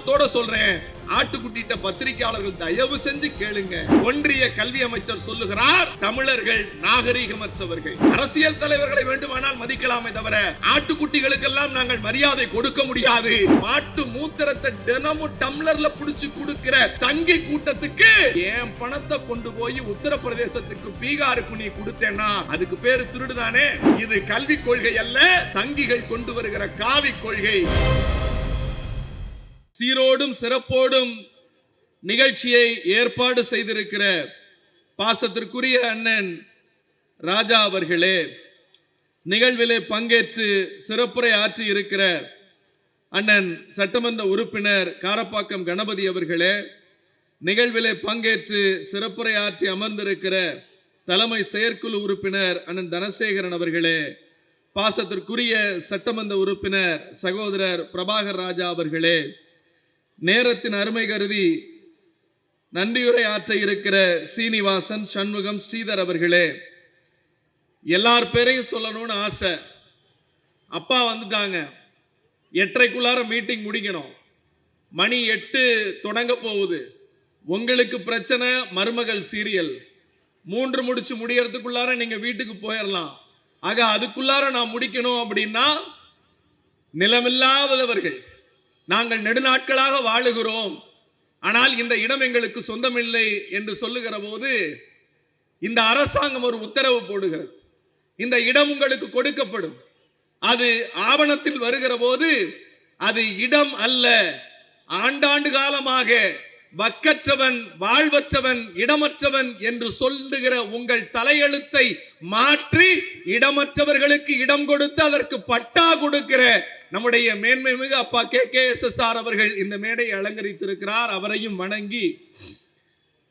அவமானத்தோட சொல்றேன். ஆட்டுக்குட்டிட்ட பத்திரிகையாளர்கள் தயவு செஞ்சு கேளுங்க. ஒன்றிய கல்வி அமைச்சர் சொல்லுகிறார் தமிழர்கள் நாகரீகமற்றவர்கள். அரசியல் தலைவர்களை வேண்டுமானால் மதிக்கலாமே தவிர ஆட்டுக்குட்டிகளுக்கெல்லாம் நாங்கள் மரியாதை கொடுக்க முடியாது. மாட்டு மூத்திரத்தை தினமும் டம்ளர்ல புடிச்சு கொடுக்கிற சங்கி கூட்டத்துக்கு என் பணத்தை கொண்டு போய் உத்தரப்பிரதேசத்துக்கு பீகாருக்கு நீ கொடுத்தேன்னா அதுக்கு பேரு திருடுதானே? இது கல்வி கொள்கை அல்ல சங்கிகள் கொண்டு வருகிற காவி கொள்கை. சீரோடும் சிறப்போடும் நிகழ்ச்சியை ஏற்பாடு செய்திருக்கிற பாசத்திற்குரிய அண்ணன் ராஜா அவர்களே நிகழ்விலே பங்கேற்று சிறப்புரை ஆற்றி இருக்கிற அண்ணன் சட்டமன்ற உறுப்பினர் காரப்பாக்கம் கணபதி அவர்களே நிகழ்விலே பங்கேற்று சிறப்புரை ஆற்றி அமர்ந்திருக்கிற தலைமை செயற்குழு உறுப்பினர் அண்ணன் தனசேகரன் அவர்களே பாசத்திற்குரிய சட்டமன்ற உறுப்பினர் சகோதரர் பிரபாகர் ராஜா அவர்களே நேரத்தின் அருமை கருதி நன்றியுரை ஆற்ற இருக்கிற சீனிவாசன் சண்முகம் ஸ்ரீதர் அவர்களே எல்லார் பேரையும் சொல்லணும்னு ஆசை. அப்பா வந்துட்டாங்க. எட்டரைக்குள்ளார மீட்டிங் முடிக்கணும். மணி எட்டு தொடங்க போகுது. உங்களுக்கு பிரச்சனை மருமகள் சீரியல். மூன்று முடிச்சு முடியறதுக்குள்ளார நீங்க வீட்டுக்கு போயிடலாம் ஆக அதுக்குள்ளார நான் முடிக்கணும் அப்படின்னா நிலமில்லாதவர்கள். நாங்கள் நெடுநாட்களாக வாழுகிறோம். ஆனால் இந்த இடம் எங்களுக்கு சொந்தமில்லை என்று சொல்லுகிற போது இந்த அரசாங்கம் ஒரு உத்தரவு போடுகிறது. இந்த இடம் உங்களுக்கு கொடுக்கப்படும். அது ஆவணத்தில் வருகிற போது அது இடம் அல்ல. ஆண்டாண்டு காலமாக வக்கற்றவன் வாழ்வற்றவன் இடமற்றவன் என்று சொல்லுகிற உங்கள் தலையெழுத்தை மாற்றி இடமற்றவர்களுக்கு இடம் கொடுத்து அதற்கு பட்டா கொடுக்கிற நம்முடைய மேன்மை மிகு அப்பா K. K. S. S. R. அவர்கள் இந்த மேடையை அலங்கரித்திருக்கிறார். அவரையும் வணங்கி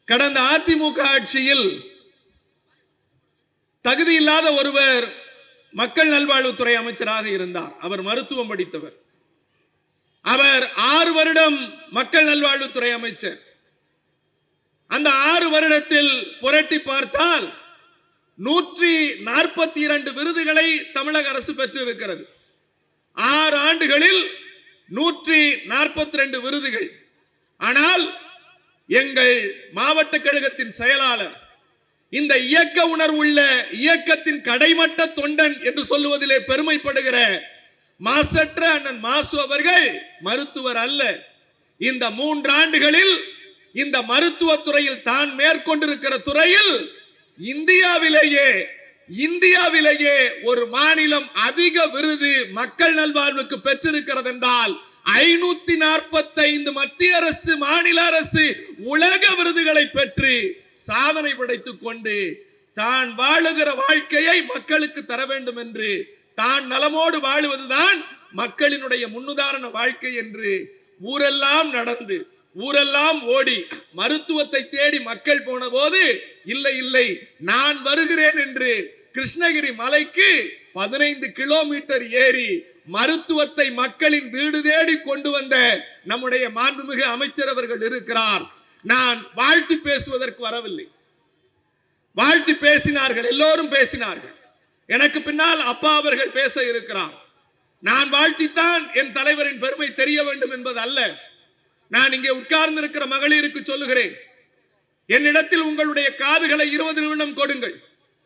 கடந்த அதிமுக ஆட்சியில் தகுதி இல்லாத ஒருவர் மக்கள் நல்வாழ்வுத்துறை அமைச்சராக இருந்தார். அவர் மருத்துவம் படித்தவர். அவர் ஆறு வருடம் மக்கள் நல்வாழ்வுத்துறை அமைச்சர். அந்த ஆறு வருடத்தில் புரட்டி பார்த்தால் நூற்றி நாற்பத்தி இரண்டு விருதுகளை தமிழக அரசு பெற்றிருக்கிறது. ஆறு ஆண்டுகளில் நூற்றி நாற்பத்தி ரெண்டு விருதுகள். ஆனால் எங்கள் மாவட்ட கழகத்தின் செயலாளர் இந்த இயக்க உணர்வுள்ள இயக்கத்தின் கடைமட்ட தொண்டன் என்று சொல்லுவதிலே பெருமைப்படுகிற மாசற்ற அண்ணன் மாசு அவர்கள் மருத்துவர் அல்ல. இந்த மூன்றாண்டுகளில் இந்த மருத்துவத்துறையில் தான் மேற்கொண்டிருக்கிற துறையில் இந்தியாவிலேயே இந்தியாவிலேயே ஒரு மாநிலம் அதிக விருது மக்கள் நல்வாழ்வுக்கு பெற்றிருக்கிறது என்றால் ஐநூத்தி நாற்பத்தி ஐந்து மத்திய அரசு மாநில அரசு உலக விருதுகளை பெற்று சாதனை படைத்துக் கொண்டு தான் வாழுகிற வாழ்க்கையை மக்களுக்கு தர வேண்டும் என்று தான் நலமோடு வாழுவதுதான் மக்களினுடைய முன்னுதாரண வாழ்க்கை என்று ஊரெல்லாம் நடந்து ஊரெல்லாம் ஓடி மருத்துவத்தை தேடி மக்கள் போன போது இல்லை இல்லை நான் வருகிறேன் என்று கிருஷ்ணகிரி மலைக்கு பதினைந்து கிலோமீட்டர் ஏறி மருத்துவத்தை மக்களின் வீடு தேடி கொண்டு வந்த நம்முடைய மாண்புமிகு அமைச்சர் அவர்கள் இருக்கிறார். நான் வாழ்த்து பேசுவதற்கு வரவில்லை. வாழ்த்து பேசினார்கள் எல்லோரும் பேசினார்கள். எனக்கு பின்னால் அப்பா அவர்கள் பேச இருக்கிறார். நான் வாழ்த்தித்தான் என் தலைவரின் பெருமை தெரிய வேண்டும் என்பது அல்ல. நான் இங்கே உட்கார்ந்து இருக்கிற மகளிருக்கு சொல்லுகிறேன். என்னிடத்தில் உங்களுடைய காதுகளை இருபது நிமிடம் கொடுங்கள்.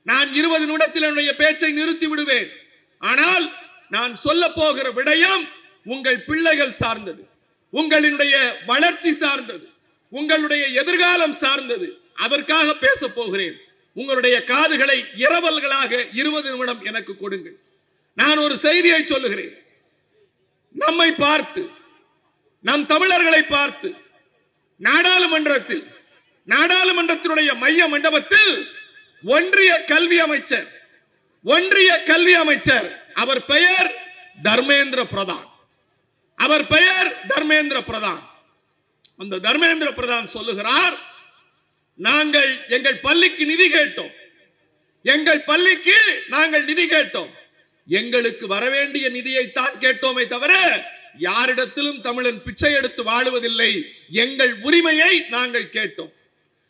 நான் இருபது நிமிடத்தில் என்னுடைய பேச்சை நிறுத்தி விடுவேன். ஆனால் நான் சொல்ல போகிற விடயம் உங்கள் பிள்ளைகள் சார்ந்தது. உங்களுடைய வளர்ச்சி சார்ந்தது. உங்களுடைய எதிர்காலம் சார்ந்தது. அதற்காக பேச போகிறேன். உங்களுடைய காதுகளை இரவல்களாக இருபது நிமிடம் எனக்கு கொடுங்கள். நான் ஒரு செய்தியை சொல்லுகிறேன். நம்மை பார்த்து நம் தமிழர்களை பார்த்து நாடாளுமன்றத்தில் நாடாளுமன்றத்தினுடைய மைய மண்டபத்தில் ஒன்றிய கல்வி அமைச்சர் ஒன்றிய கல்வி அமைச்சர் அவர் பெயர் தர்மேந்திர பிரதான். அவர் பெயர் தர்மேந்திர பிரதான். அந்த தர்மேந்திர பிரதான் சொல்லுகிறார் நாங்கள் எங்கள் பள்ளிக்கு நிதி கேட்டோம். எங்கள் பள்ளிக்கு நாங்கள் நிதி கேட்டோம். எங்களுக்கு வரவேண்டிய நிதியைத்தான் கேட்டோமே தவிர யாரிடத்திலும் தமிழன் பிச்சை எடுத்து வாழுவதில்லை. எங்கள் உரிமையை நாங்கள் கேட்டோம்.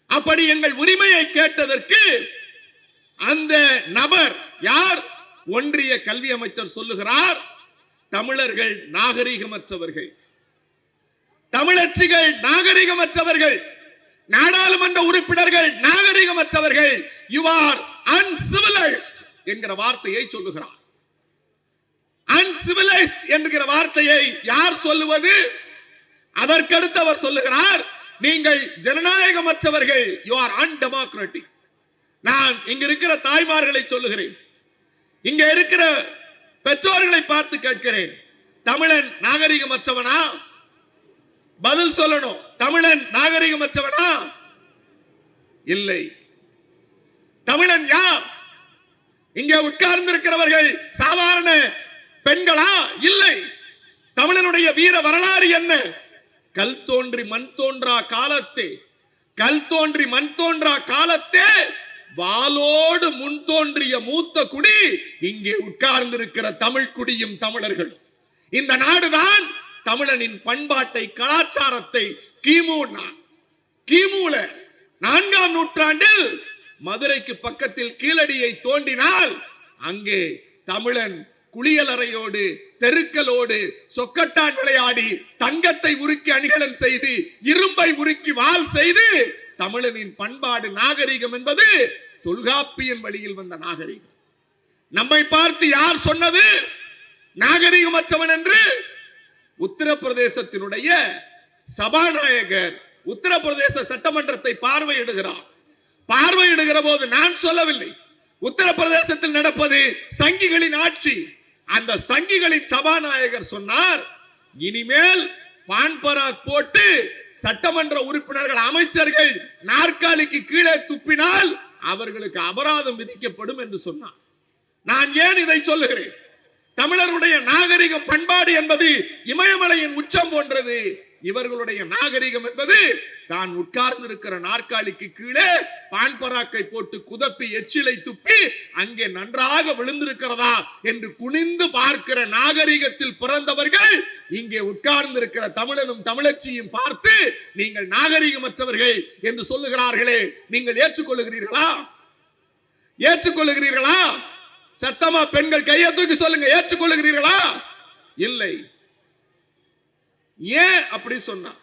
அப்படி எங்கள் உரிமையை கேட்டதற்கு அந்த நபர் யார்? ஒன்றிய கல்வி அமைச்சர் சொல்லுகிறார் தமிழர்கள் நாகரிகமற்றவர்கள். தமிழச்சிகள் நாகரிகமற்றவர்கள். நாடாளுமன்ற உறுப்பினர்கள் நாகரிகமற்றவர்கள் யூ ஆர் அன்சிவிலைஸ்ட் என்கிற வார்த்தையை சொல்லுகிறார். அன்சிவிலைஸ்ட் என்கிற வார்த்தையை யார் சொல்லுவது? அதற்கடுத்து அவர் சொல்லுகிறார் நீங்கள் ஜனநாயகமற்றவர்கள் யூ ஆர் அன்டெமோக்ராட்டிக் நான் இங்க இருக்கிற தாய்மார்களை சொல்லுகிறேன். இங்க இருக்கிற பெற்றோர்களை பார்த்து கேட்கிறேன். தமிழன் நாகரிகமற்றவனா? பதில் சொல்லணும். தமிழன் நாகரிகமற்றவனா? இல்லை. தமிழன் யார்? இங்கே உட்கார்ந்திருக்கிறவர்கள் சாதாரண பெண்களா? இல்லை. தமிழனுடைய வீர வரலாறு என்ன? கல் தோன்றி மண் தோன்றா காலத்தே. கல் தோன்றி மண் தோன்றா காலத்தே. வாளோடு முன் தோன்றிய மூத்த குடி இங்கே உட்கார்ந்திருக்கிற தமிழ் குடியும் தமிழர்கள். இந்த நாடுதான் தமிழனின் பண்பாட்டை கலாச்சாரத்தை கிமு கிமுல நான்காம் நூற்றாண்டில் மதுரைக்கு பக்கத்தில் கீழடியை தோண்டினால் அங்கே தமிழன் குளியலறையோடு தெருக்களோடு சொக்கட்டான் விளையாடி தங்கத்தை உருக்கி அணிகலன் செய்து இரும்பை உருக்கி வால் செய்து தமிழனின் பண்பாடு நாகரிகம் என்பது தொல்காப்பியன் வழியில் வந்த நாகரிகம். நம்மை பார்த்து யார் சொன்னது? நாகரிகமற்றவன் என்று உத்தரப்பிரதேசத்தினுடைய சபாநாயகர் உத்தரப்பிரதேச சட்டமன்றத்தை பார்வையிடுகிறார். பார்வையிடுகிற போது நான் சொல்லவில்லை. உத்தரப்பிரதேசத்தில் நடப்பது சங்கிகளின் ஆட்சி. அந்த சங்கிகளின் சபாநாயகர் சொன்னார் இனிமேல் பான்பராக் போட்டு சட்டமன்ற உறுப்பினர்கள் அமைச்சர்கள் நாற்காலிக்கு கீழே துப்பினால் அவர்களுக்கு அபராதம் விதிக்கப்படும் என்று சொன்னார். நான் ஏன் இதை சொல்லுகிறேன்? தமிழருடைய நாகரிகம் பண்பாடு என்பது இமயமலையின் உச்சம் போன்றது. இவர்களுடைய நாகரிகம் என்பது தான் உட்கார்ந்து இருக்கிற நாற்காலிக்கு கீழே பான்பராக்கை போட்டு குதப்பி எச்சிலை துப்பி அங்கே நன்றாக விழுந்திருக்கிறதா என்று குனிந்து பார்க்கிற நாகரிகத்தில் பிறந்தவர்கள் இங்கே உட்கார்ந்து இருக்கிற தமிழனும் தமிழச்சியும் பார்த்து நீங்கள் நாகரிகமற்றவர்கள் என்று சொல்லுகிறார்களே. நீங்கள் ஏற்றுக்கொள்ளுகிறீர்களா? ஏற்றுக்கொள்ளுகிறீர்களா? சத்தமா பெண்கள் கையை தூக்கி சொல்லுங்க ஏற்றுக்கொள்ளுகிறீர்களா? இல்லை. ஏன் அப்படி சொன்னா?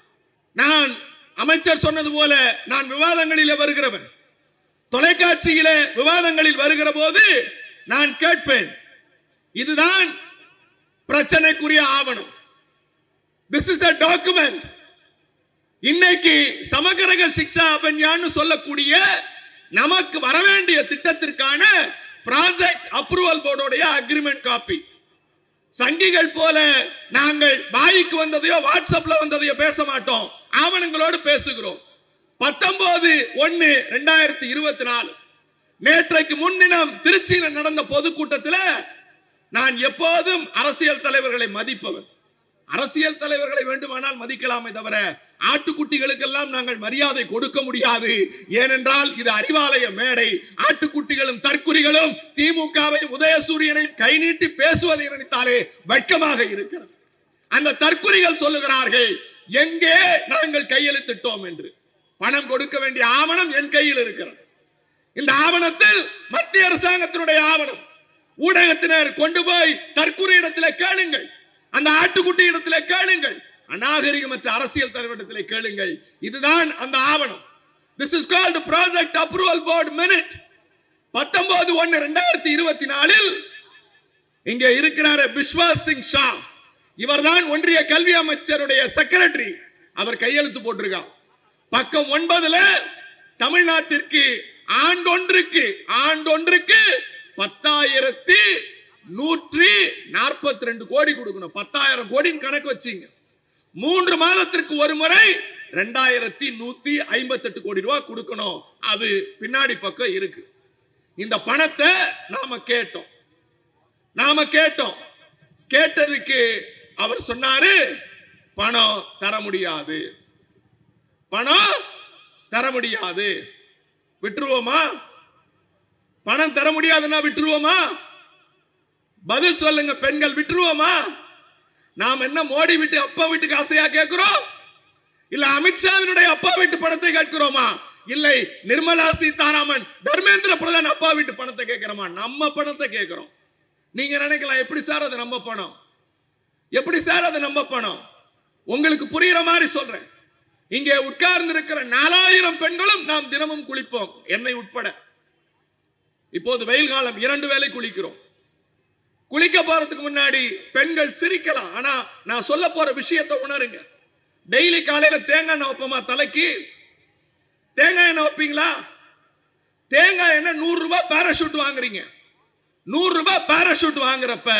நான் அமைச்சர் சொன்னது போல நான் விவாதங்களில் வருகிறவன். தொலைக்காட்சியில விவாதங்களில் வருகிற போது நான் கேட்பேன் இதுதான் பிரச்சனைக்குரிய ஆவணம். திஸ் இஸ் அ டாக்குமெண்ட் இன்னைக்கு சமகரக சிக்ஷா அபன்யான்னு சொல்லக்கூடிய நமக்கு வரவேண்டிய திட்டத்திற்கான ப்ராஜெக்ட் அப்ரூவல் போர்டுடைய அக்ரிமெண்ட் காப்பி சங்கிகள் போல நாங்கள் வாய்க்கு வந்ததையோ வாட்ஸ்அப்ல வந்ததையோ பேச மாட்டோம். ஆவணங்களோடு பேசுகிறோம். பத்தொன்பது ஒன்னு ரெண்டாயிரத்தி இருபத்தி நாலு. நேற்றைக்கு முன்தினம் திருச்சியில் நடந்த பொதுக்கூட்டத்தில் நான் எப்போதும் அரசியல் தலைவர்களை மதிப்பவன். அரசியல் தலைவர்களை வேண்டுமானால் மதிக்கலாமே தவிர ஆட்டுக்குட்டிகளுக்கெல்லாம் நாங்கள் மரியாதை கொடுக்க முடியாது. ஏனென்றால் இது அறிவாலய மேடை. ஆட்டுக்குட்டிகளும் தற்குறிகளும் திமுகவை உதயசூரியனை கை நீட்டி பேசுவதை நினைத்தாலே வெட்கமாக இருக்கிறது. அந்த தற்குறிகள் சொல்லுகிறார்கள் எங்கே நாங்கள் கையெழுத்திட்டோம் என்று. பணம் கொடுக்க வேண்டிய ஆவணம் என் கையில் இருக்கிறது. இந்த ஆவணத்தில் மத்திய அரசாங்கத்தினுடைய ஆவணம். ஊடகத்தினர் கொண்டு போய் தற்குறி இடத்துல கேளுங்கள். அந்த ஆட்டுக்குட்டி இடத்துல கேளுங்கள். அநாகரிகமற்ற அரசியல் தலைவரிடத்தில் கேளுங்கள். இதுதான் அந்த ஆவணம். This is called project approval board minute பத்தொன்பது ஒன்னு ரெண்டாயிரத்தி இருபத்தி நாலில் இங்கே இருக்கிறார் பிஸ்வாஸ் சிங் ஷா இவர்தான் ஒன்றிய கல்வி அமைச்சருடைய செக்ரட்டரி அவர் கையெழுத்து போட்டிருக்கான் பக்கம் ஒன்பதுல தமிழ்நாட்டிற்கு ஆண்டொன்றுக்கு ஆண்டொன்றுக்கு பத்தாயிரத்தி நூற்றி நாற்பத்தி ரெண்டு கோடி கொடுக்கணும். பத்தாயிரம் கோடின்னு கணக்கு வச்சீங்க. மூன்று மாதத்திற்கு ஒரு முறை ரெண்டாயிரத்தி நூத்தி ஐம்பத்தி எட்டு கோடி ரூபாய் கொடுக்கணும். அது பின்னாடி பக்கம் இருக்கு. இந்த பணத்தை நாம கேட்டோம். நாம கேட்டோம். கேட்டதுக்கு அவர் சொன்னாரு பணம் தர முடியாது. பணம் தர முடியாது. விட்டுருவோமா? பணம் தர முடியாதுன்னா விட்டுருவோமா? பதில் சொல்லுங்க பெண்கள் விட்டுருவோமா? நாம் என்ன மோடி வீட்டு அப்பா வீட்டுக்கு ஆசையா கேட்கிறோம்? இல்ல அமித்ஷாவினுடைய அப்பா வீட்டு பணத்தை கேட்கிறோமா? இல்லை நிர்மலா சீதாராமன் தர்மேந்திர பிரதான் அப்பா வீட்டு பணத்தை கேட்கிறோமா? நம்ம பணத்தை கேட்கிறோம். நீங்க நினைக்கலாம் எப்படி சார் அது நம்ம பணம்? எப்படி சார் அது நம்ம பணம்? உங்களுக்கு புரியுற மாதிரி சொல்றேன். இங்கே உட்கார்ந்து இருக்கிற நாலாயிரம் பெண்களும் நாம் தினமும் குளிப்போம் என்னை உட்பட. இப்போது வெயில் காலம் இரண்டு வேளை குளிக்கிறோம். குளிக்க போறதுக்கு முன்னாடி பெண்கள் சிரிக்கலாம். ஆனா நான் சொல்ல போற விஷயத்தை உணருங்க. டெய்லி காலையில தேங்காய் எண்ணெய் வைப்போமா தலைக்கு? தேங்காய் எண்ணெய் வைப்பீங்களா? தேங்காய் எண்ணெய் நூறு ரூபாய் பேராஷூட் வாங்குறீங்க. நூறு ரூபாய் பேராஷூட் வாங்குறப்ப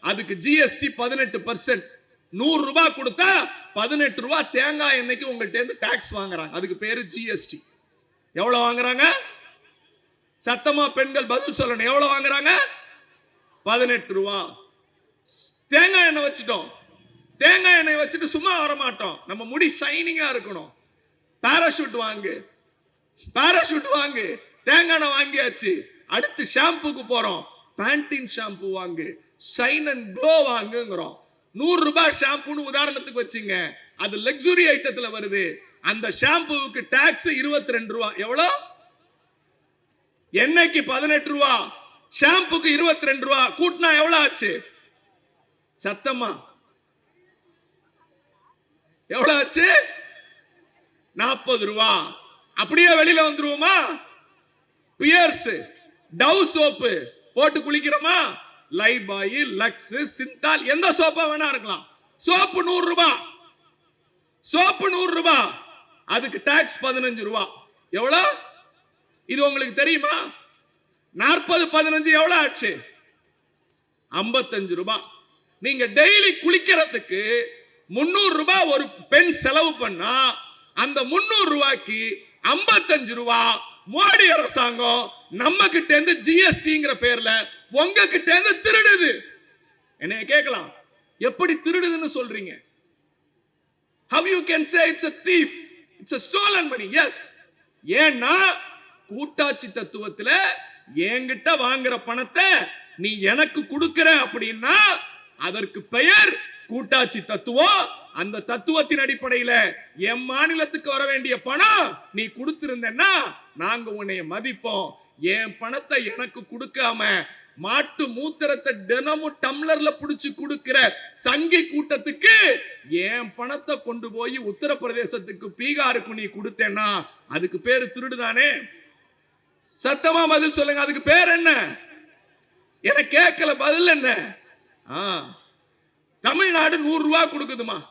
அதுக்கு ஜிஎஸ்டி பதினெட்டு பர்சன்ட் நூறு ரூபாய் கொடுத்தா பதினெட்டு ரூபாய் தேங்காய் எண்ணெய்க்கு உங்கள்கிட்ட இருந்து டாக்ஸ் வாங்குறாங்க. அதுக்கு பேரு ஜிஎஸ்டி எவ்வளவு வாங்குறாங்க? சத்தமா பெண்கள் பதில் சொல்லணும். எவ்வளவு வாங்குறாங்க? பதினெட்டு ரூபா. தேங்காய் எண்ணெய் வச்சுட்டோம். தேங்காய் எண்ணெய் வச்சுட்டு சும்மா வர மாட்டோம் நம்ம முடி ஷைனிங்காக இருக்கணும். பேராஷூட் வாங்கு. பேராஷூட் வாங்கு. தேங்காய் எண்ணெய் வாங்கியாச்சு. அடுத்து ஷாம்புக்கு போகிறோம் பேண்டின் ஷாம்பு வாங்கு. ஷைன் அண்ட் க்ளோ வாங்குங்கிறோம். நூறு ரூபாய் ஷாம்புன்னு உதாரணத்துக்கு வச்சுங்க. அது லக்ஸுரி ஐட்டத்தில் வருது. அந்த ஷாம்புவுக்கு டாக்ஸ் இருபத்தி ரெண்டு ரூபா. எவ்வளோ? என்னைக்கு பதினெட்டு ரூபா? ஷாம்புக்கு இருபத்தி ரெண்டு ரூபா கூட்டினா எவ்வளவு ஆச்சு? சத்தமா எவ்வளவு ஆச்சு? நாற்பது ரூபா. அப்படியே வெளியில வந்துருவோமா? பியர்ஸ் டவ் சோப்பு போட்டு குளிக்கிறோமா? லைபாய் லக்ஸ் சிந்தால் எந்த சோப்பா வேணா இருக்கலாம். சோப்பு நூறு ரூபாய் சோப்பு நூறு ரூபாய் அதுக்கு டாக்ஸ் பதினஞ்சு ரூபா. எவ்வளவு? இது உங்களுக்கு தெரியுமா? நாற்பது பதினஞ்சு எவ்வளவு ஆச்சு? ஐம்பத்தஞ்சு ரூபாய். நீங்க டெய்லி குளிக்கிறதுக்கு முன்னூறு ரூபாய் ஒரு பெண் செலவு பண்ணா அந்த முன்னூறு ரூபாய்க்கு ஐம்பத்தஞ்சு ரூபாய் மோடி அரசாங்கம் நம்ம கிட்ட இருந்து ஜிஎஸ்டிங்கிற பேர்ல உங்க கிட்ட இருந்து திருடுது. என்னைய கேட்கலாம் எப்படி திருடுதுன்னு சொல்றீங்க? How you can say it's a thief it's a stolen money yes ஏன்னா கூட்டாட்சி தத்துவத்தில் என்கிட்ட வாங்குற பணத்தை நீ எனக்கு கொடுக்கிற அப்படின்னா அதற்கு பெயர் கூட்டாட்சி தத்துவம். அந்த தத்துவத்தின் அடிப்படையில என் மாநிலத்துக்கு வர வேண்டிய பணம் நீ கொடுத்திருந்தன்னா நாங்க உன்னைய மதிப்போம். என் பணத்தை எனக்கு கொடுக்காம மாட்டு மூத்திரத்தை தினமும் டம்ளர்ல புடிச்சு கொடுக்கிற சங்கி கூட்டத்துக்கு என் பணத்தை கொண்டு போய் உத்தரப்பிரதேசத்துக்கு பீகாருக்கு நீ கொடுத்தேன்னா அதுக்கு பேரு திருடுதானே? சத்தமா பதில் சொல்லுங்க. அதுக்கு பேர் என்ன? என கேட்கல பதில் என்ன? ஆ. தமிழ்நாடு நூறு ரூபா கொடுக்குதுமா.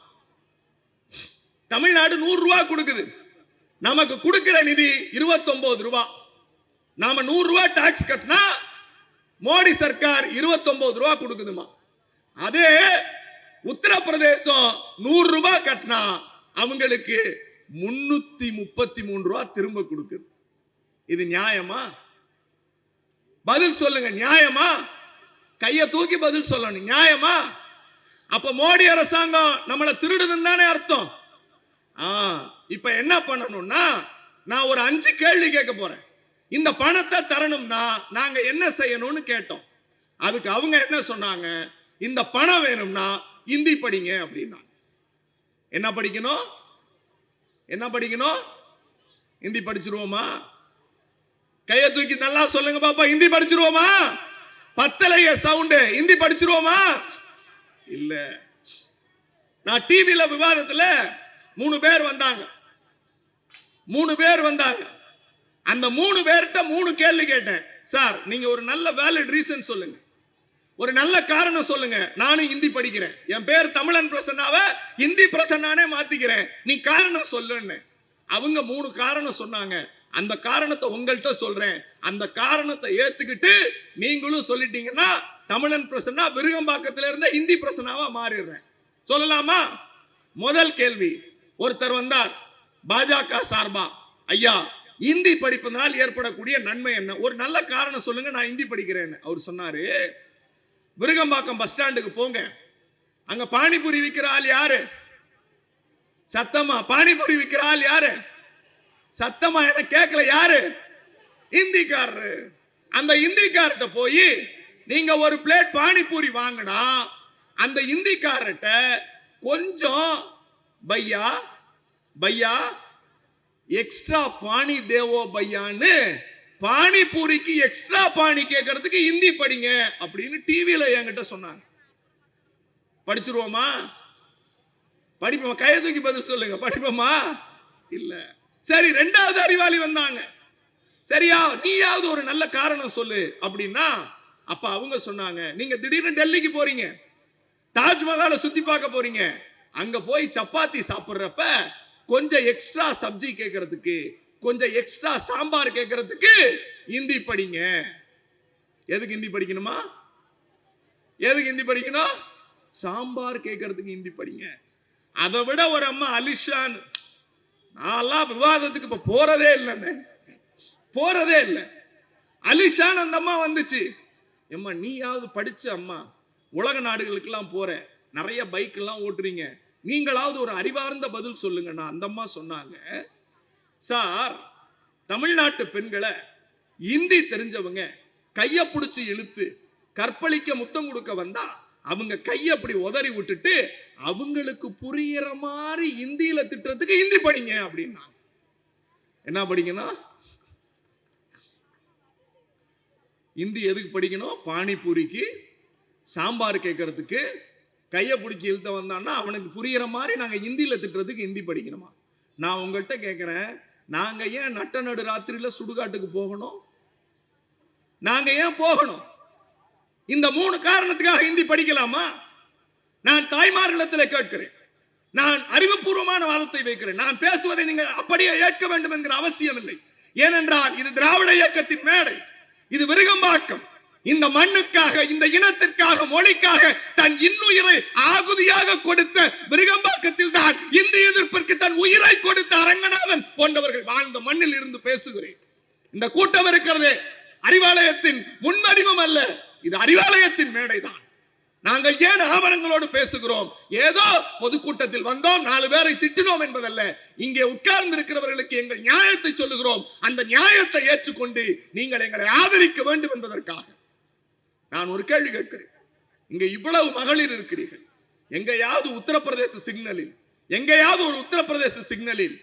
தமிழ்நாடு நூறு ரூபா கொடுக்குது. நமக்கு கொடுக்கிற நிதி 29 ரூபா. நாம நூறு ரூபா டாக்ஸ் கட்டினா மோடி சர்க்கார் 29 ரூபா கொடுக்குதுமா. அதே உத்தரப்பிரதேசம் நூறு ரூபாய் கட்டினா அவங்களுக்கு முன்னூத்தி முப்பத்தி மூணு ரூபா திரும்ப கொடுக்குது. இது நியாயமா? பதில் சொல்லுங்க நியாயமா? கையை தூக்கி பதில் சொல்லணும் நியாயமா? அப்ப மோடி அரசாங்கம் நம்மளை திருடுதுன்னு தானே அர்த்தம். ஆ இப்ப என்ன பண்ணணும்னா நான் ஒரு அஞ்சு கேள்வி கேட்க போறேன். இந்த பணத்தை தரணும்னா நாங்க என்ன செய்யணும்னு கேட்டோம். அதுக்கு அவங்க என்ன சொன்னாங்க? இந்த பணம் வேணும்னா இந்தி படிங்க அப்படின்னா. என்ன படிக்கணும்? என்ன படிக்கணும்? ஹிந்தி படிச்சிருவோமா? கைய தூக்கி நல்லா சொல்லுங்க பாப்பா. ஹிந்தி படிச்சிருவோமா? பத்தலைய சவுண்டு. ஹிந்தி படிச்சிருவோமா? இல்ல. நான் டிவியில விவாதத்துல மூணு பேர் வந்தாங்க. மூணு பேர் வந்தாங்க. அந்த மூணு பேர்கிட்ட மூணு கேள்வி கேட்டேன். சார் நீங்க ஒரு நல்ல வேலிட் ரீசன் சொல்லுங்க. ஒரு நல்ல காரணம் சொல்லுங்க. நானும் ஹிந்தி படிக்கிறேன். என் பேர் தமிழன் பிரசன்னாவ ஹிந்தி பிரசன்னானே மாத்திக்கிறேன். நீ காரணம் சொல்லுன்னு. அவங்க மூணு காரணம் சொன்னாங்க. அந்த காரணத்தை உங்கள்கிட்ட சொல்றேன். அந்த காரணத்தை ஏத்துக்கிட்டு நீங்களும் சொல்லிட்டீங்கன்னா தமிழன் பிரசன்னா விருகம்பாக்கத்துல இருந்த இந்தி பிரசனாவா மாறிடுறேன். சொல்லலாமா? முதல் கேள்வி ஒருத்தர் வந்தார் பாஜக சார்பா? ஐயா இந்தி படிப்பதனால் ஏற்படக்கூடிய நன்மை என்ன? ஒரு நல்ல காரணம் சொல்லுங்க நான் ஹிந்தி படிக்கிறேன்னு. அவர் சொன்னாரு விருகம்பாக்கம் பஸ் ஸ்டாண்டுக்கு போங்க. அங்க பானிபூரி விற்கிற ஆள் யாரு? சத்தமா பானிபூரி விற்கிற ஆள் யாரு? சத்தமா என்ன கேட்கல யாரு? இந்திக்காரரு. அந்த இந்திக்கார்ட்ட போய் நீங்க ஒரு பிளேட் பானிபூரி வாங்கினா அந்த இந்திக்காரர்கிட்ட கொஞ்சம் பையா பையா எக்ஸ்ட்ரா பாணி தேவோ பையான்னு பானிபூரிக்கு எக்ஸ்ட்ரா பாணி கேட்கறதுக்கு ஹிந்தி படிங்க அப்படின்னு டிவியில் என்கிட்ட சொன்னாங்க. படிச்சிருவோமா? படிப்போமா? கையை தூக்கி பதில் சொல்லுங்க படிப்போமா? இல்லை. சரி ரெண்டாவது அறிவாளி வந்தாங்க. சரியா நீயாவது ஒரு நல்ல காரணம் சொல்லு அப்படின்னா அப்ப அவங்க சொன்னாங்க நீங்க திடீர்னு டெல்லிக்கு போறீங்க. தாஜ்மஹாலை சுத்தி பார்க்க போறீங்க. அங்க போய் சப்பாத்தி சாப்பிட்றப்ப கொஞ்சம் எக்ஸ்ட்ரா சப்ஜி கேட்கறதுக்கு கொஞ்சம் எக்ஸ்ட்ரா சாம்பார் கேட்கறதுக்கு ஹிந்தி படிங்க. எதுக்கு ஹிந்தி படிக்கணுமா? எதுக்கு ஹிந்தி படிக்கணும்? சாம்பார் கேட்கறதுக்கு ஹிந்தி படிங்க. அதை விட ஒரு அம்மா அலிஷான் நான்லாம் விவாதத்துக்கு இப்போ போறதே இல்லைண்ணே. போறதே இல்லை. அலிஷான் அந்த அம்மா வந்துச்சு. எம்மா நீயாவது படிச்ச அம்மா உலக நாடுகளுக்கெல்லாம் போகிறேன் நிறைய பைக் எல்லாம் ஓட்டுறீங்க. நீங்களாவது ஒரு அறிவார்ந்த பதில் சொல்லுங்கண்ணா. அந்த அம்மா சொன்னாங்க. சார் தமிழ்நாட்டு பெண்களை இந்தி தெரிஞ்சவங்க கையை பிடிச்சி இழுத்து கற்பழிக்க முத்தம் கொடுக்க வந்தா அவங்க கையை அப்படி உதறி விட்டுட்டு அவங்களுக்கு புரியிற மாதிரி இந்தியில திட்டுறதுக்கு ஹிந்தி படிங்க அப்படின்னா என்ன படிக்கணும்? இந்தி எதுக்கு படிக்கணும்? பானிபூரிக்கு சாம்பார் கேட்கறதுக்கு கையை பிடிச்சி இழுத்த வந்தான்னா அவனுக்கு புரிகிற மாதிரி நாங்கள் ஹிந்தியில் திட்டுறதுக்கு ஹிந்தி படிக்கணுமா? நான் உங்கள்கிட்ட கேட்குறேன் நாங்கள் ஏன் நட்ட நடு ராத்திரியில் சுடுகாட்டுக்கு போகணும்? நாங்கள் ஏன் போகணும்? இந்த மூணு காரணத்துக்காக ஹிந்தி படிக்கலாமா? நான் தாய்மார்களிடத்தில் கேட்கிறேன். நான் அறிவுபூர்வமான வாதத்தை வைக்கிறேன். நான் பேசுவதை நீங்கள் அப்படியே ஏற்க வேண்டும் என்கிற அவசியம் இல்லை. ஏனென்றால் இது திராவிட இயக்கத்தின் மேடை. இது விருகம்பாக்கம். இந்த மண்ணுக்காக இந்த இனத்திற்காக மொழிக்காக தன் இன்னுயிரை ஆகுதியாக கொடுத்த விருகம்பாக்கத்தில் தான் இந்திய எதிர்ப்பிற்கு தன் உயிரை கொடுத்த அரங்கநாதன் போன்றவர்கள் வாழ்ந்த மண்ணில் இருந்து பேசுகிறேன். இந்த கூட்டம் இருக்கிறதே அறிவாலயத்தின் முன்வடிவம் அல்ல. இது அறிவாலயத்தின் மேடைதான். நாங்கள் ஏன் ஆவணங்களோடு பேசுகிறோம்? ஏதோ பொதுக்கூட்டத்தில் வந்தோம் நாலு பேரை திட்டினோம் என்பதல்ல. இங்கே உட்கார்ந்து இருக்கிறவர்களுக்கு எங்கள் நியாயத்தை சொல்லுகிறோம். அந்த நியாயத்தை ஏற்றுக்கொண்டு நீங்கள் எங்களை ஆதரிக்க வேண்டும் என்பதற்காக. நான் ஒரு கேள்வி கேட்கிறேன். இங்க இவ்வளவு மகளிர் இருக்கிறீர்கள். எங்கேயாவது உத்தரப்பிரதேச சிக்னலில் எங்கேயாவது ஒரு உத்தரப்பிரதேச சிக்னலில்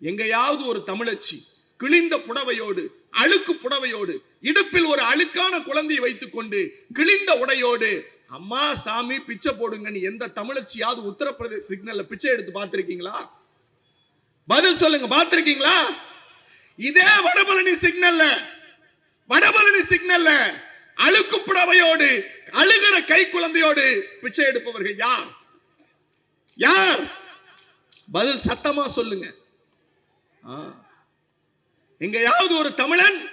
எங்கேயாவது ஒரு தமிழச்சி கிழிந்த புடவையோடு அழுக்கு புடவையோடு இடுப்பில் ஒரு அழுக்கான குழந்தையை வைத்துக் கொண்டு கிழிந்த உடையோடு அம்மா சாமி பிச்சை போடுங்கன்னு எந்த தமிழச்சியாவது உத்தரப்பிரதேச சிக்னல்ல பிச்சை எடுத்து பார்த்திருக்கீங்களா? பதில் சொல்லுங்க பார்த்திருக்கீங்களா? இதே வடபழனி சிக்னல்ல வடபழனி சிக்னல்ல அழுக்கு புடவையோடு அழுகிற கை குழந்தையோடு பிச்சை எடுப்பவர்கள் யார்? யார்? பதில் சத்தமா சொல்லுங்க. ஆ. எங்கேயாவது ஒரு தமிழன்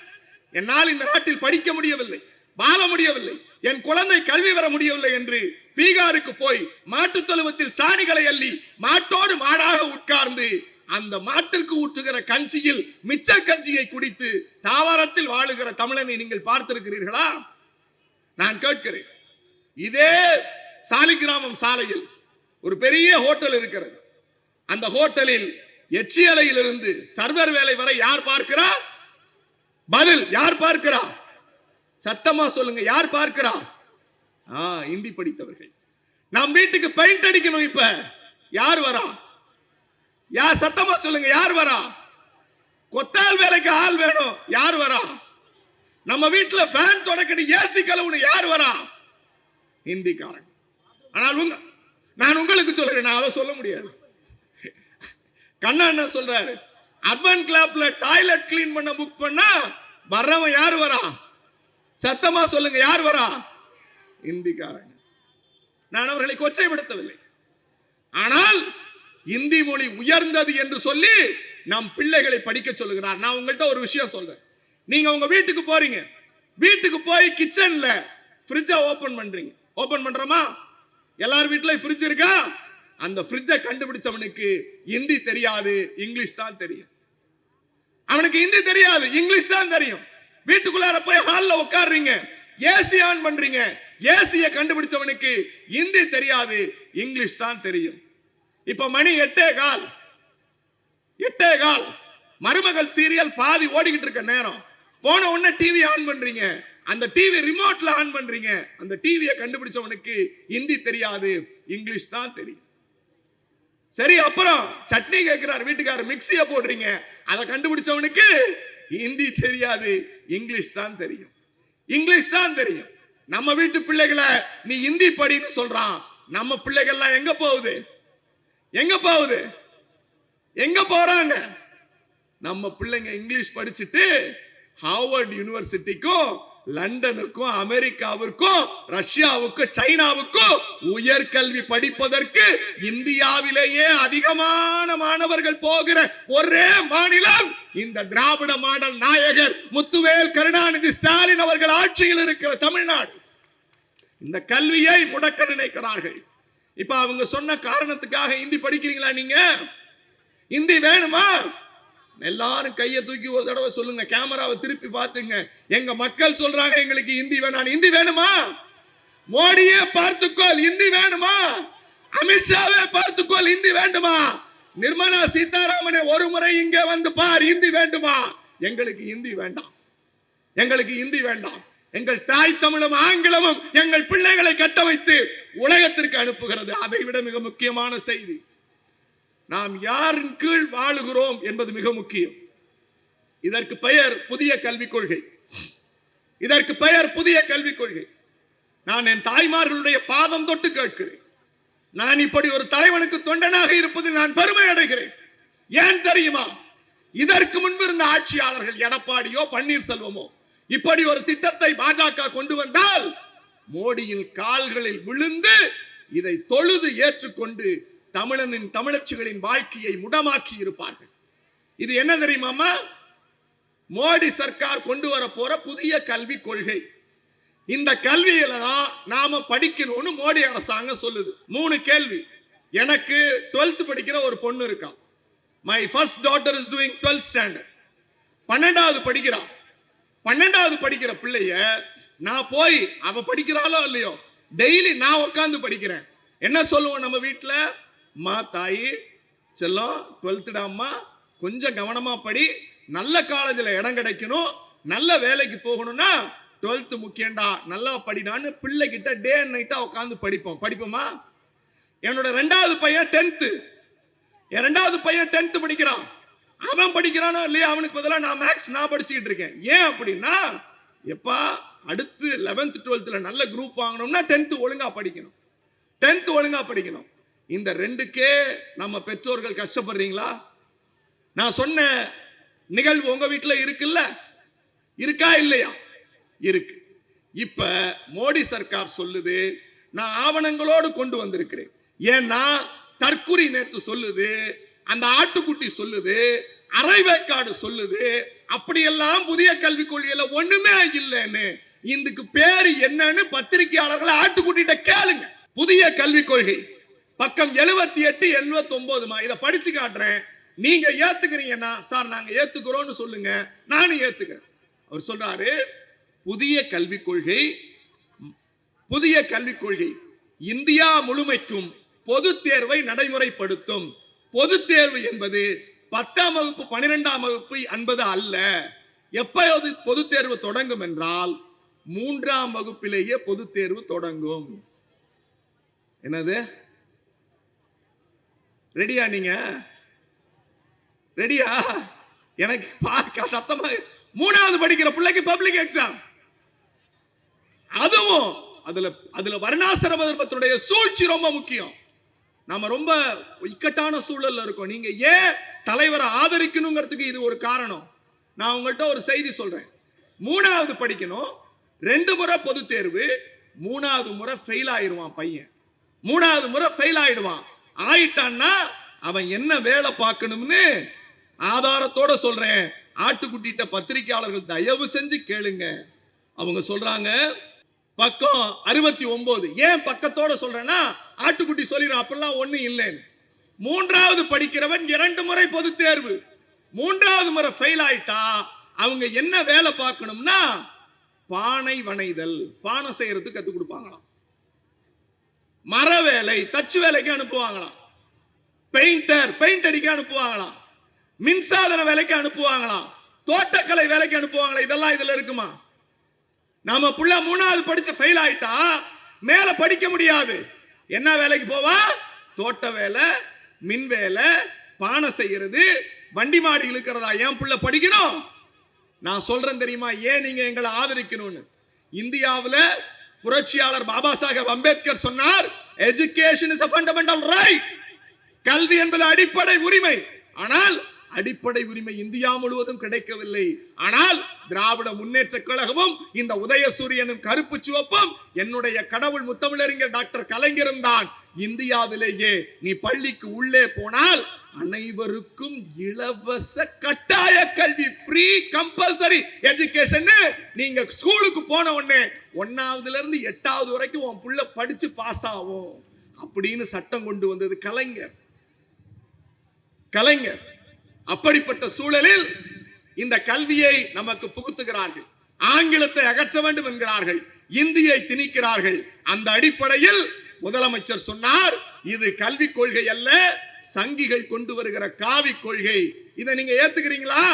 என்னால் இந்த நாட்டில் படிக்க முடியவில்லை வாழ முடியவில்லை என் குழந்தை கல்வி வர முடியவில்லை என்று பீகாருக்கு போய் மாட்டுத் தொழுவத்தில் சாணிகளை அள்ளி மாட்டோடு மாடாக உட்கார்ந்து அந்த மாட்டிற்கு ஊற்றுகிற கஞ்சியில் மிச்ச கஞ்சியை குடித்து தாவரத்தில் வாழுகிற தமிழனை நீங்கள் பார்த்திருக்கிறீர்களா? நான் கேட்கிறேன். இதே சாலிகிராமம் சாலையில் ஒரு பெரிய ஹோட்டல் இருக்கிறது. அந்த ஹோட்டலில் எச்சியலையிலிருந்து சர்வர் வேலை வரை யார் பார்க்கிறா? பதில் யார் பார்க்கிறா? சத்தமா சொல்லுங்க யார் பார்க்கிறா? ஆ இந்தி படித்தவர்கள். நம் வீட்டுக்கு பெயிண்ட் அடிக்கணும் இப்ப. யார் வரா? யார் சத்தமா சொல்லுங்க யார் வரா? கொத்தால் வேலைக்கு ஆள் வேணும் யார் வரா? நம்ம வீட்டுல ஃபேன் தொடக்கடி ஏசி கலவுன்னு யார் வரா? ஹிந்திக்காரன் ஆனால் உங்க நான் உங்களுக்கு சொல்றேன் நான் அதை சொல்ல முடியாது. கண்ணா என்ன சொல்றாரு? அர்பன் கிளாப்ல டாய்லெட் கிளீன் பண்ண புக் பண்ணா வர்றவன் யார் வரா? சத்தமா சொல்லுங்க யார் வரா? இந்திக்காரங்க. நான் அவர்களை கொச்சைப்படுத்தவில்லை. ஆனால் இந்தி மொழி உயர்ந்தது என்று சொல்லி நம் பிள்ளைகளை படிக்க சொல்லுகிறார். நான் உங்கள்கிட்ட ஒரு விஷயம் சொல்றேன். நீங்க உங்க வீட்டுக்கு போறீங்க. வீட்டுக்கு போய் கிச்சன்ல ஃப்ரிட்ஜை ஓபன் பண்றீங்க. ஓபன் பண்றோமா? எல்லார் வீட்லயும் ஃப்ரிட்ஜ் இருக்கா? அந்த ஃப்ரிட்ஜை கண்டுபிடிச்சவனுக்கு இந்தி தெரியாது இங்கிலீஷ் தான் தெரியும். அவனுக்கு ஹிந்தி தெரியாது இங்கிலீஷ் தான் தெரியும். வீட்டுக்குள்ளார போய் ஹாலில் உட்காடுறீங்க ஏசி ஆன் பண்றீங்க ஏசியை கண்டுபிடிச்சவனுக்கு ஹிந்தி தெரியாது இங்கிலீஷ் தான் தெரியும். இப்ப மணி எட்டே கால் எட்டே கால். மருமகள் சீரியல் பாதி ஓடிக்கிட்டு இருக்க நேரம். போன உடனே டிவி ஆன் பண்றீங்க அந்த டிவி ரிமோட்ல ஆன் பண்றீங்க அந்த டிவியை கண்டுபிடிச்சவனுக்கு ஹிந்தி தெரியாது இங்கிலீஷ் தான் தெரியும். சரி அப்புறம் சட்னி கேட்கிறார் வீட்டுக்காரர் மிக்சியை போடுறீங்க. அதை கண்டுபிடிச்சவனுக்கு ஹிந்தி தெரியாது இங்கிலீஷ் தான் தெரியும். இங்கிலீஷ் தான் தெரியும். நம்ம வீட்டு பிள்ளைகளை நீ ஹிந்தி படின்னு சொல்றான். நம்ம பிள்ளைகள்லாம் எங்க போகுது? எங்க போகுது? எங்க போறாங்க? நம்ம பிள்ளைங்க இங்கிலீஷ் படிச்சுட்டு ஹார்வர்ட் யூனிவர்சிட்டிக்கும் லண்டனுக்கும் அமெரிக்காவிற்கும் ரஷ்யாவுக்கும் சைனாவுக்கும் உயர்கல்வி படிப்பதற்கு இந்தியாவிலேயே அதிகமான மாணவர்கள் போகிற ஒரே மாநிலம் இந்த திராவிட மாடல் நாயகர் முத்துவேல் கருணாநிதி ஸ்டாலின் அவர்கள் ஆட்சியில் இருக்கிற தமிழ்நாடு. இந்த கல்வியை முடக்க நினைக்கிறார்கள். இப்ப அவங்க சொன்ன காரணத்துக்காக இந்தி படிக்கிறீங்களா நீங்க? ஹிந்தி வேணுமா? எல்லாரும் கையை தூக்கி ஒரு தடவை சொல்லுங்க கேமராவை திருப்பி பார்த்துங்க. எங்க மக்கள் சொல்றாங்க எங்களுக்கு ஹிந்தி வேணாம். இந்தி வேணுமா? மோடியே பார்த்துக்கோள் இந்தி வேணுமா? அமித்ஷாவே பார்த்துக்கோள் இந்தி வேண்டுமா? நிர்மலா சீதாராமனே ஒரு முறை இங்கே வந்து பார் இந்தி வேண்டுமா? எங்களுக்கு ஹிந்தி வேண்டாம். எங்களுக்கு ஹிந்தி வேண்டாம். எங்கள் தாய் தமிழும் ஆங்கிலமும் எங்கள் பிள்ளைகளை கட்ட வைத்து உலகத்திற்கு அனுப்புகிறது. அதை விட மிக முக்கியமான செய்தி நாம் யாரின் கீழ் வாழுகிறோம் என்பது மிக முக்கியம். இதற்கு பெயர் புதிய கல்விக் கொள்கை. இதற்கு பெயர் புதிய கல்விக் கொள்கை. நான் என் தாய்மார்களுடைய பாதம் தொட்டு கேட்கிறேன். நான் இப்படி ஒரு தலைவனுக்கு தொண்டனாக இருப்பதில் நான் பெருமை அடைகிறேன். ஏன் தெரியுமா? இதற்கு முன்பு இருந்த ஆட்சியாளர்கள் எடப்பாடியோ பன்னீர்செல்வமோ இப்படி ஒரு திட்டத்தை பாஜக கொண்டு வந்தால் மோடியின் கால்களில் விழுந்து இதை தொழுது ஏற்றுக்கொண்டு தமிழனின் தமிழச்சிகளின் வாழ்க்கையை முடமாக்கி இருப்பார்கள் இது என்ன தெரியுமாமா மோடி சர்க்கார் கொண்டு வர போற புதிய கல்விக் கொள்கை. இந்த கல்வியில தான் நாம படிக்கணும்னு மோடி அரசாங்கம் சொல்லுது. மூணு கேள்வி. எனக்கு 12th படிக்கிற ஒரு பொண்ணு இருக்கா? My first daughter is doing 12th standard பன்னெண்டாவது படிக்கிறான் பன்னெண்டாவது படிக்கிற பிள்ளைய நான் போய் அவ படிக்கிறாளோ இல்லையோ டெய்லி நான் உட்காந்து படிக்கிறேன். என்ன சொல்லுவோம் நம்ம வீட்டில் அம்மா தாய் செல்லம் டுவெல்த்துடா அம்மா கொஞ்சம் கவனமாக படி. நல்ல காலேஜில் இடம் கிடைக்கணும். நல்ல வேலைக்கு போகணும்னா டுவெல்த்து முக்கியம்டா. நல்லா படிடான்னு பிள்ளைகிட்ட டே அண்ட் நைட்டாக உட்காந்து படிப்போம். படிப்போமா? என்னோட ரெண்டாவது பையன் டென்த்து என் ரெண்டாவது பையன் டென்த்து படிக்கிறான். அவன் படிக்கிறானோ இல்லையா அவனுக்கு பதிலாக நான் மேக்ஸ் நான் படிச்சுக்கிட்டு இருக்கேன். ஏன் அப்படின்னா எப்பா அடுத்து லெவன்த்து டுவெல்த்தில் நல்ல குரூப் வாங்கணும்னா டென்த்து ஒழுங்காக படிக்கணும். டென்த்து ஒழுங்காக படிக்கணும். இந்த ரெண்டுக்கே நம்ம பெற்றோர்கள் கஷ்டப்படுறீங்களா? நான் சொன்ன நிகழ்வு உங்க வீட்டில் இருக்குல்ல? இருக்கா இல்லையா? இருக்கு. இப்ப மோடி சர்க்கார் சொல்லுது நான் ஆவணங்களோடு கொண்டு வந்திருக்கிறேன். ஏன்னா தற்குறி நேத்து சொல்லுது அந்த ஆட்டுக்குட்டி சொல்லுது அரைவேக்காடு சொல்லுது அப்படியெல்லாம் புதிய கல்விக் கொள்கையில ஒண்ணுமே இல்லைன்னு. இதுக்கு பேரு என்னன்னு பத்திரிகையாளர்களை ஆட்டுக்குட்டிட்ட கேளுங்க. புதிய கல்விக் கொள்கை. பக்கம் எழுபத்தி எட்டு எழுபத்தி ஒன்பதுமா இதை படிச்சு காட்டுறேன். நீங்க ஏத்துக்கிறீங்கன்னா சார் நாங்க ஏத்துக்கிறோம்னு சொல்லுங்க. நானும் ஏத்துக்கிறேன். அவர் சொல்றாரு புதிய கல்விக் கொள்கை புதிய கல்விக் கொள்கை இந்தியா முழுமைக்கும் பொது தேர்வை நடைமுறைப்படுத்தும். பொது தேர்வு என்பது பத்தாம் வகுப்பு பன்னிரெண்டாம் வகுப்பு என்பது அல்ல. எப்போது பொது தேர்வு தொடங்கும் என்றால் மூன்றாம் வகுப்பிலேயே பொது தேர்வு தொடங்கும். என்னது? ரெடியா நீங்க? ரெடியா? எனக்கு பார்க்க சத்தமா மூணாவது படிக்கிற பிள்ளைக்கு பப்ளிக் எக்ஸாம் அதுவும் அதுல அதுல வர்ணாசிரம தர்மத்தினுடைய சூழ்ச்சி ரொம்ப முக்கியம். நம்ம ரொம்ப இக்கட்டான சூழல்ல இருக்கோம். நீங்க ஏன் தலைவரை ஆதரிக்கணுங்கிறதுக்கு இது ஒரு காரணம்? நான் உங்கள்கிட்ட ஒரு செய்தி சொல்றேன். மூணாவது படிக்கணும் ரெண்டு முறை பொது தேர்வு மூணாவது முறை ஃபெயில் ஆயிடுவான் பையன். மூணாவது முறை ஃபெயில் ஆயிடுவான். ஆயிட்டான்னா அவன் என்ன வேலை பார்க்கணும்னு ஆதாரத்தோட சொல்றேன். ஆட்டுக்குட்டிட்ட பத்திரிகையாளர்கள் தயவு செஞ்சு கேளுங்க. அவங்க சொல்றாங்க பக்கம் அறுபத்தி ஒன்பது ஏன் பக்கத்தோட சொல்றேன்னா ஆட்டுக்குட்டி சொல்லிடும் அப்படிலாம் ஒன்றும் இல்லைன்னு மூன்றாவது படிக்கிறவன் இரண்டு முறை பொது தேர்வு. மூன்றாவது முறை ஃபெயில் ஆயிட்டா அவங்க என்ன வேலை பார்க்கணும்னா பானை வனைதல். பானை செய்யறதுக்கு கற்றுக் கொடுப்பாங்களாம். மர வேலை தச்சு வேலைக்கு அனுப்புவாங்களாம். பெயிண்டர் பெயிண்ட் அடிக்க அனுப்புவாங்களாம். மின்சாதன வேலைக்கு அனுப்புவாங்களாம். தோட்டக்கலை வேலைக்கு அனுப்புவாங்களா இதெல்லாம் இதுல இருக்குமா? நம்ம புள்ள மூணாவது படிச்சு ஃபெயில் ஆயிட்டா மேல படிக்க முடியாது. என்ன வேலைக்கு போவா? தோட்ட வேலை மின் வேலை பானை செய்யறது வண்டி மாடி இழுக்கிறதா? ஏன் புள்ள படிக்கணும்? நான் சொல்றேன் தெரியுமா? ஏன் நீங்க எங்களை ஆதரிக்கணும்னு? இந்தியாவில் புரட்சியாளர் பாபா சாஹேப் அம்பேத்கர் சொன்னார் எஜுகேஷன் இஸ் a ரைட் கல்வி என்பது அடிப்படை உரிமை. ஆனால் அடிப்படை உரிமை இந்தியா முழுவதும் கிடைக்கவில்லை. ஆனால் திராவிட முன்னேற்ற கழகமும் இந்த உதயசூரியனும் கருப்பு சிவப்பும் என்னுடைய கடவுள் முத்தமிழறிஞர் டாக்டர் கலைஞரும் தான். இந்தியாவிலேயே நீ பள்ளிக்கு உள்ளே போனால் அனைவருக்கும் இலவச கட்டாய கல்வி ஃப்ரீ கம்பல்சரி எஜுகேஷன் நீங்க ஸ்கூலுக்கு போன உடனே ஒன்னாவதுல இருந்து எட்டாவது வரைக்கும் உன் புள்ள படிச்சு பாஸ் ஆகும் அப்படின்னு சட்டம் கொண்டு வந்தது கலைஞர். கலைஞர். அப்படிப்பட்ட சூழலில் இந்த கல்வியை நமக்கு புகுத்துகிறார்கள். ஆங்கிலத்தை அகற்ற வேண்டும் என்கிறார்கள். இந்தியை திணிக்கிறார்கள். அந்த அடிப்படையில் முதலமைச்சர் சொன்னார் இது கல்வி கொள்கை அல்ல சங்கிகள் கொண்டு வருகிற காவி கொள்கை. இதை நீங்க ஏத்துக்கிறீங்களா?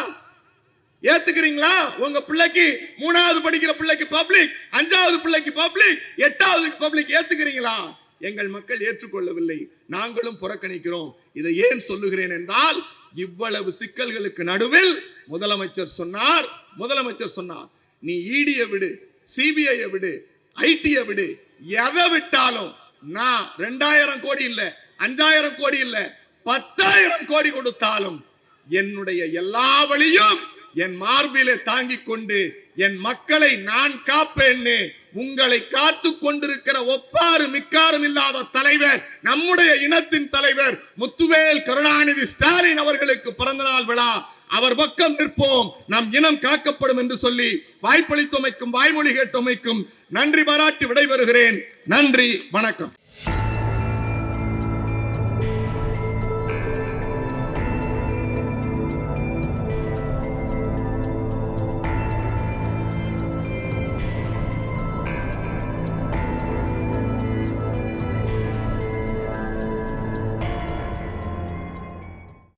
ஏத்துக்கிறீங்களா? உங்க பிள்ளைக்கு மூணாவது படிக்கிற பிள்ளைக்கு பப்ளிக் அஞ்சாவது பிள்ளைக்கு பப்ளிக் எட்டாவது பப்ளிக் ஏத்துக்கிறீங்களா? எங்கள் மக்கள் ஏற்றுக்கொள்ளவில்லை. நாங்களும் புறக்கணிக்கிறோம். இதை ஏன் சொல்லுகிறேன் என்றால் இவ்வளவு சிக்கல்களுக்கு நடுவில் முதலமைச்சர் சொன்னார் முதலமைச்சர் சொன்னார் நீ இடிய விடு சிபிஐ விடு ஐடிய விடு எதை விட்டாலும் நான் ரெண்டாயிரம் கோடி இல்லை அஞ்சாயிரம் கோடி இல்லை பத்தாயிரம் கோடி கொடுத்தாலும் என்னுடைய எல்லா வழியும் என் மார்பிலே தாங்கிக் கொண்டு என் மக்களை நான் காப்பேன்னு உங்களை காத்து கொண்டிருக்கிற ஒப்பாறு மிக்காரும் இல்லாத தலைவர் நம்முடைய இனத்தின் தலைவர் முத்துவேல் கருணாநிதி ஸ்டாலின் அவர்களுக்கு பிறந்தநாள் விழா. அவர் பக்கம் நிற்போம். நம் இனம் காக்கப்படும் என்று சொல்லி வாய்ப்பளித்தமைக்கும் வாய்மொழி கேட்டமைக்கும் நன்றி பாராட்டி விடைபெறுகிறேன். நன்றி வணக்கம்.